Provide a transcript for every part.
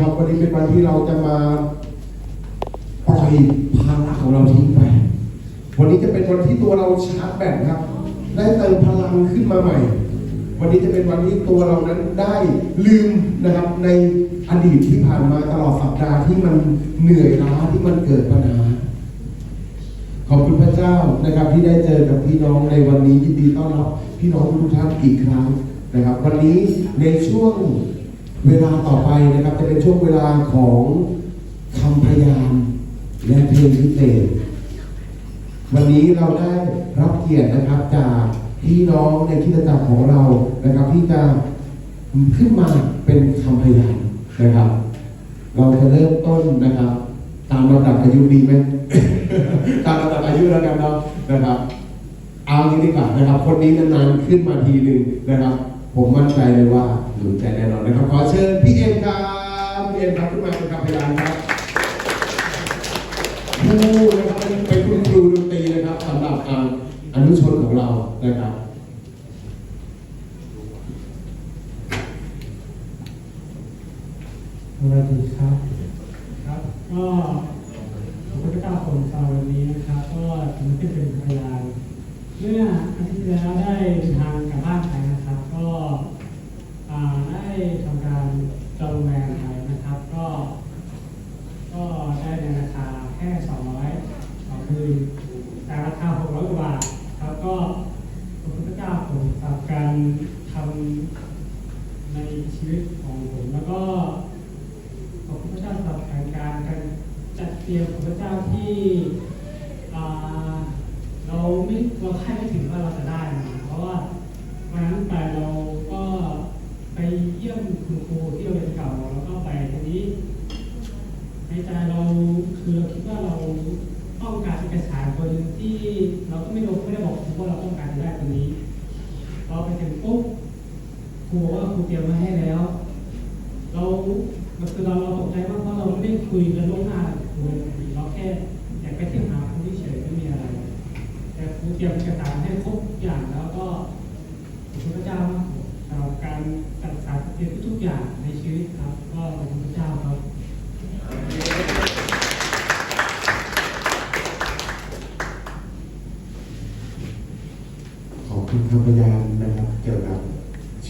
ครับวันนี้เป็นวันที่เราจะมาปล่อยภาระของเราทิ้งไป วันนี้จะเป็นวันที่ตัวเราชาร์จแบตครับ ได้เติมพลังขึ้นมาใหม่ วันนี้จะเป็นวันที่ตัวเรานั้นได้ลืมนะครับในอดีตที่ผ่านมาตลอดสัปดาห์ที่มันเหนื่อยล้าที่มันเกิดปัญหา ขอบคุณพระเจ้านะครับที่ได้เจอกับพี่น้องในวันนี้ยินดีต้อนรับพี่น้องทุกท่านอีกครั้งนะครับ วันนี้ในช่วง เวลาต่อไปนะครับจะเป็นช่วงเวลาของคำพยานและเพลงพิเศษวันนี้เราได้รับเกียรตินะครับจากพี่น้องในคริดจักรของเรานะครับที่จะขึ้นมาเป็นคำพยานนะครับ เราจะเริ่มต้นนะครับ ตามลำดับอายุดีไหมตามลำดับอายุแล้วกันเนาะนะครับ เอางี้ดีกว่านะครับ คนนี้นานๆขึ้นมาทีหนึ่งนะครับ ผมมั่นใจเลยว่าหนุนใจแน่นอนนะครับ ขอเชิญพี่เอ็มครับพี่เอ็มครับขึ้นมาเป็นคำพยานครับผู้นะครับเป็นคุณครูดนตรีนะครับสำหรับอ่าอนุชนของเรานะครับสวัสดีครับครับก็ผมก็เจ้าคนตอนวันนี้นะครับ ก็ผมขึ้นเป็นพยานเมื่ออาทิตย์ที่แล้วได้เดินทางกลับบ้านไปนะครับ ก็ได้ทำการจองโรงแรมไปนะครับ ก็ ก็ได้ในราคาแค่ 200ต่อคืนแต่ราคา 600กว่าบาทครับก็ขอบคุณพระเจ้าผมสำหรับการทำในชีวิตของผมแล้วก็ขอบคุณพระเจ้าสำหรับการการการจัดเตรียมของพระเจ้าที่อ่าเราไม่เราคาดไม่ถึงว่าเราจะได้มาเพราะว่าวันนั้นไปเราก็ไปเยี่ยมคุณครูที่โรงเรียนเก่าแล้วก็ไปทีนี้ ใจเราคือเราคิดว่าเราต้องการเอกสารตัวนึงที่เราก็ไม่รู้ไม่ได้บอกครูว่าเราต้องการจะได้ตัวนี้เราไปถึงปุ๊บครูบอกว่าครูเตรียมมาให้แล้วเราคือเราเราตกใจมากเพราะเราไม่ได้คุยกันล่วงหน้าครูเลยเราแค่อยากไปเที่ยวหาครูเฉยไม่มีอะไร แต่ครูเตรียมเอกสารให้ครบอย่างแล้วก็ขอบคุณพระเจ้ามากสำหรับการจัดสรรเตรียมทุกๆอย่างในชีวิตครับ ก็ขอบคุณพระเจ้าครับ ขอบคุณคำพยานนะครับ เกี่ยวกับ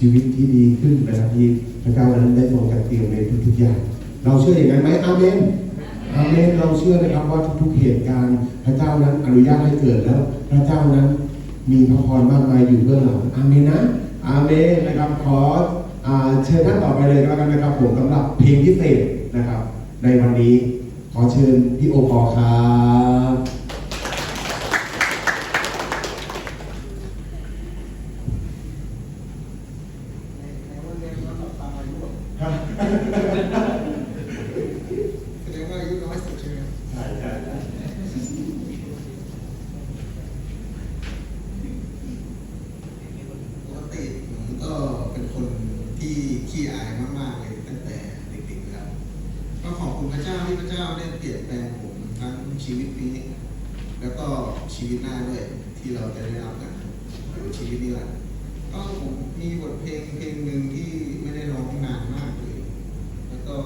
ชีวิตที่ดีขึ้นนะครับที่พระเจ้านั้นได้ทรงจัดเตรียมในทุกๆอย่าง เราเชื่ออย่างนั้นไหมอาเมนอาเมนเราเชื่อนะครับว่าทุกๆเหตุการณ์พระเจ้านั้นอนุญาตให้เกิดแล้ว พระเจ้านั้นมีพระพรมากมายอยู่เบื้องหลังอาเมนนะอาเมนนะครับขอเชิญท่านต่อไปเลยก็แล้วกันนะครับผมสำหรับเพลงพิเศษนะครับ ในวันนี้ขอเชิญพี่โอปอครับ แสดงว่าอายุน้อยสุดใช่ไหมใช่ใช่ปกติผมก็เป็นคนที่ขี้อายมากๆเลยตั้งแต่เด็กๆแล้ว ก็ขอบคุณพระเจ้าที่พระเจ้าได้เปลี่ยนแปลงผมทั้งชีวิตนี้ แล้วก็ชีวิตหน้าด้วยที่เราจะได้รับกันหรือชีวิตนี้แหละ ก็ผมมีบทเพลงเพลงหนึ่งที่ไม่ได้ร้องนานมากเลย แล้วก็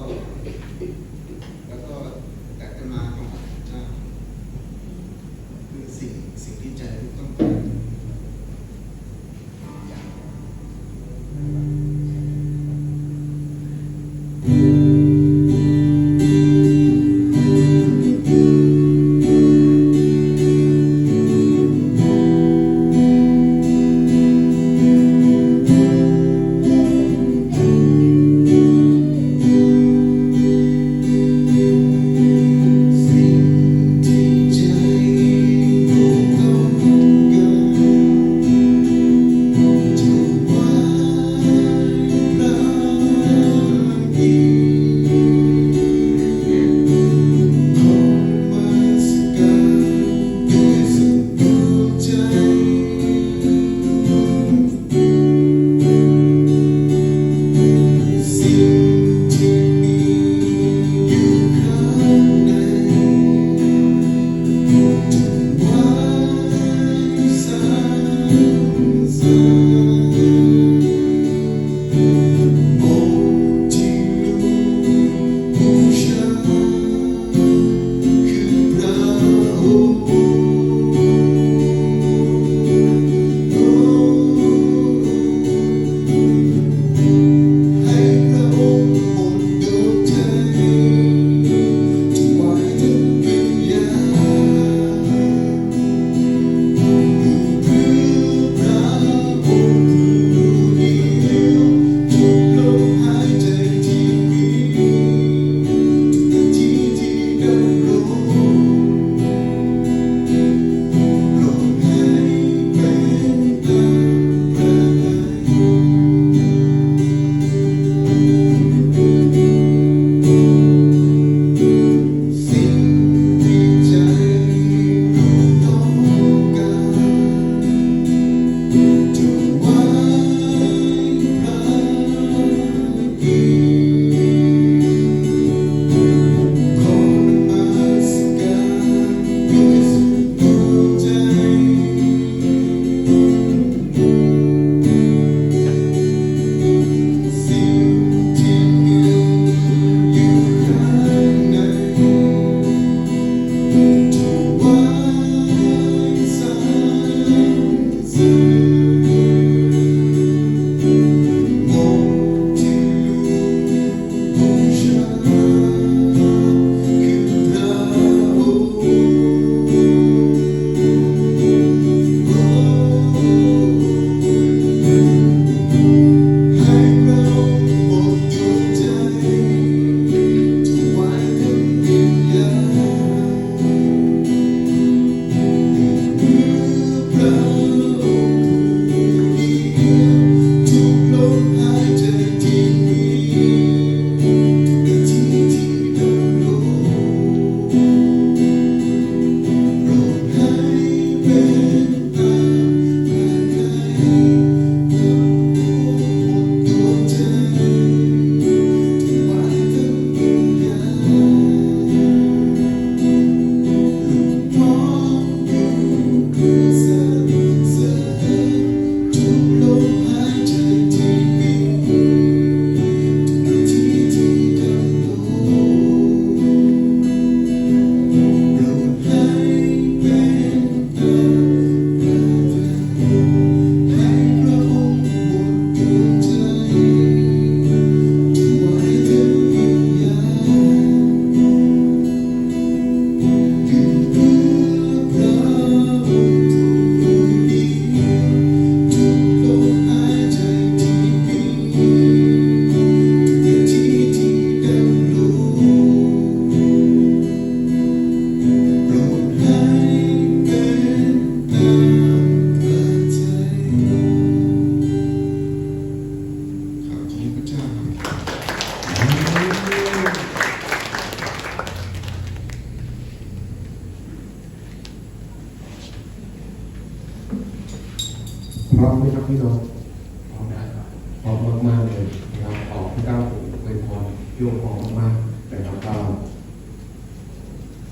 รพี่องค์พร้อมมากๆนะครับก็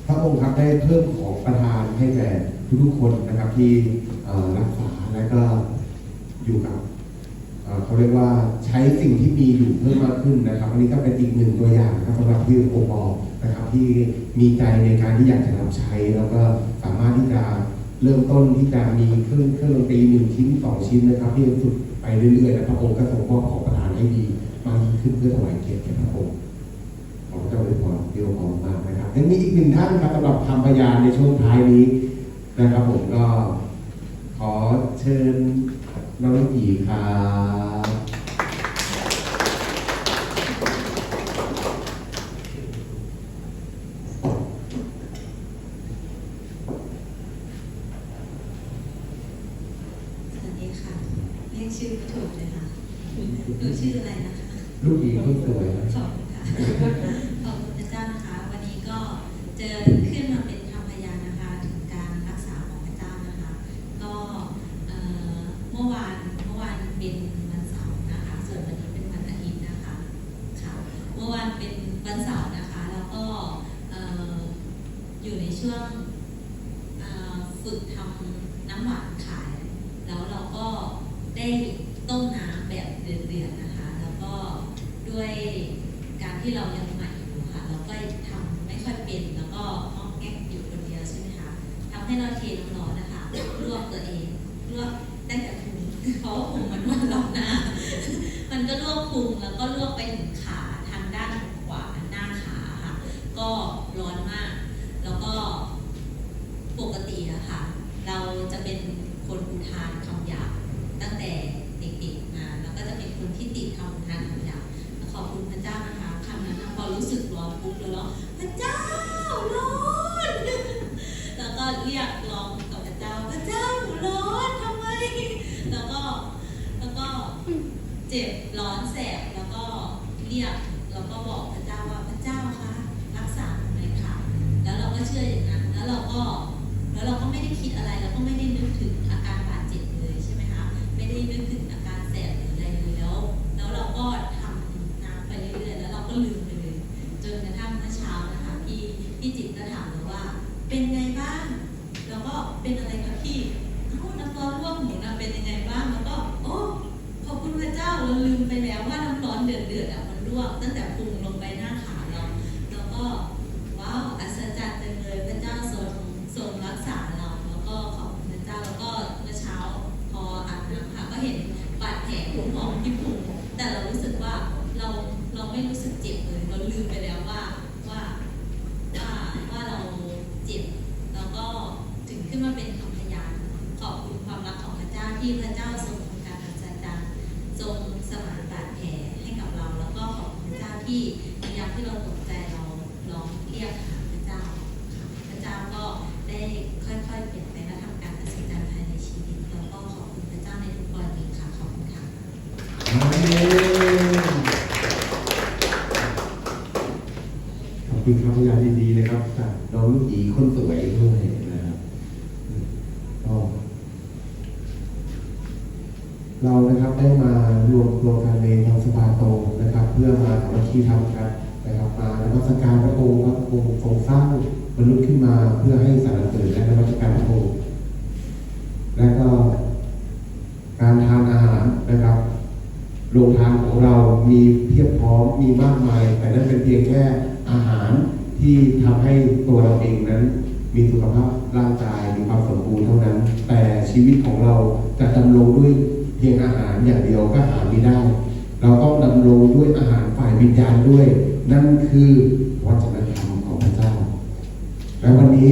พระองค์ครับได้เพิ่มของประทานให้แก่ทุกๆคนนะครับที่รักษาและก็อยู่กับเขาเรียกว่าใช้สิ่งที่มีอยู่เพิ่มมากขึ้นนะครับ อันนี้ก็เป็นอีกหนึ่งตัวอย่างนะครับสำหรับที่โอปอนะครับที่มีใจในการที่อยากจะรับใช้ แล้วก็สามารถที่จะเริ่มต้นที่จะมีเครื่องเครื่องดนตรีหนึ่งชิ้นสองชิ้นนะครับที่ฝึกไปเรื่อยๆนะพระองค์ก็ทรงมอบของประทานให้ดี ขึ้นเพื่อถวายเกียรติแก่พระองค์ขอพระเจ้าอวยพรที่โอปอมากนะครับยังมีอีกหนึ่งท่านครับสำหรับคำพยานในช่วงท้ายนี้นะครับ ผมก็ขอเชิญน้องลูกหยีครับ สวัสดีค่ะ เรียกชื่อไม่ถูกเลยค่ะหนูชื่ออะไรนะคะ ลูกหยีคนสวยขอบคุณค่ะขอบคุณพระเจ้านะคะ วันนี้ก็เจอขึ้นมาเป็นคำพยานนะคะ ถึงการรักษาของพระเจ้านะคะ ก็เมื่อวานเมื่อวานเป็นวันเสาร์นะคะ ส่วนวันนี้เป็นวันอาทิตย์นะคะค่ะเมื่อวานเป็นวันเสาร์นะคะ แล้วก็อยู่ในช่วง เอ่อฝึกทำน้ำหวานขาย แล้วเราก็ได้ต้มน้ำแบบเดือดๆนะคะ แล้วก็ด้วยการที่เรายังใหม่อยู่ค่ะ เราก็ทำไม่ค่อย เป็นแล้วก็ห้องแก๊กอยู่คนเดียวใช่ไหมคะทำให้เราเทน้ำร้อนนะคะลวกตัวเองลวกได้แต่พุงเพราะว่าพุงมันมันร้อนหน้า มันก็ลวกพุงแล้วก็ลวกไปถึงขาทางด้านขวาหน้าขาค่ะ ก็ร้อนมาก แล้วก็ปกติอะค่ะ เราจะเป็นคนอุทานคำหยาบตั้งแต่เด็กๆมาแล้วก็จะเป็นคนที่ติดคำอุทานคำหยาบขอบคุณพระเจ้านะคะคำนั้นพอรู้สึกร้อนปุ๊บแล้วร้องพระเจ้า ลวกตั้งแต่พุงลงไปหน้าขาเราแล้วก็ว้าวอัศจรรย์จังเลยพระเจ้าทรงทรงรักษาเราแล้วก็ขอบพระเจ้าแล้วก็เมื่อเช้าพออาบน้ำค่ะก็เห็นบาดแผลของที่พุงแต่เรารู้สึกว่าเราเราไม่รู้สึกเจ็บเลยเราลืมไปแล้วว่าว่าว่าว่าเราเจ็บแล้วก็ถึงขึ้นมาเป็นคำพยานขอบคุณความรักของพระเจ้าที่พระเจ้าทรง ที่ในยามที่เราตกใจเราร้องเรียกหาพระเจ้าค่ะพระเจ้าก็ได้ค่อยๆเปลี่ยนแปและทำการอัศจรรย์ภายในชีวิตแล้วก็ขอบคุณพระเจ้าในทุกกรณีค่ะขอบคุณค่ะขอบคุณคำพยานดีๆนะครับจากน้องลูกหยีคนสวยด้วยนะครับก็ เรานะครับได้มารวมตัวกันในทางสภาโตนะครับ เพื่อมาสามัคคีทำกันนะครับมาในวัสการพระองค์พระองค์ทรงสร้างมนุษย์ขึ้นมาเพื่อให้สรรเสริญและนมัสการพระองค์และก็การทานอาหารนะครับโรงทานของเรามีเพียบพร้อมมีมากมาย แต่นั่นเป็นเพียงแค่อาหารที่ทำให้ตัวเราเองนั้น มีสุขภาพร่างกายมีความสมบูรณ์เท่านั้น แต่ชีวิตของเราจะดำรงด้วย เพียงอาหารอย่างเดียวก็หาไม่ได้ เราต้องดำรงด้วยอาหารฝ่ายวิญญาณด้วย นั่นคือวัฒนธรรมของพระเจ้า และวันนี้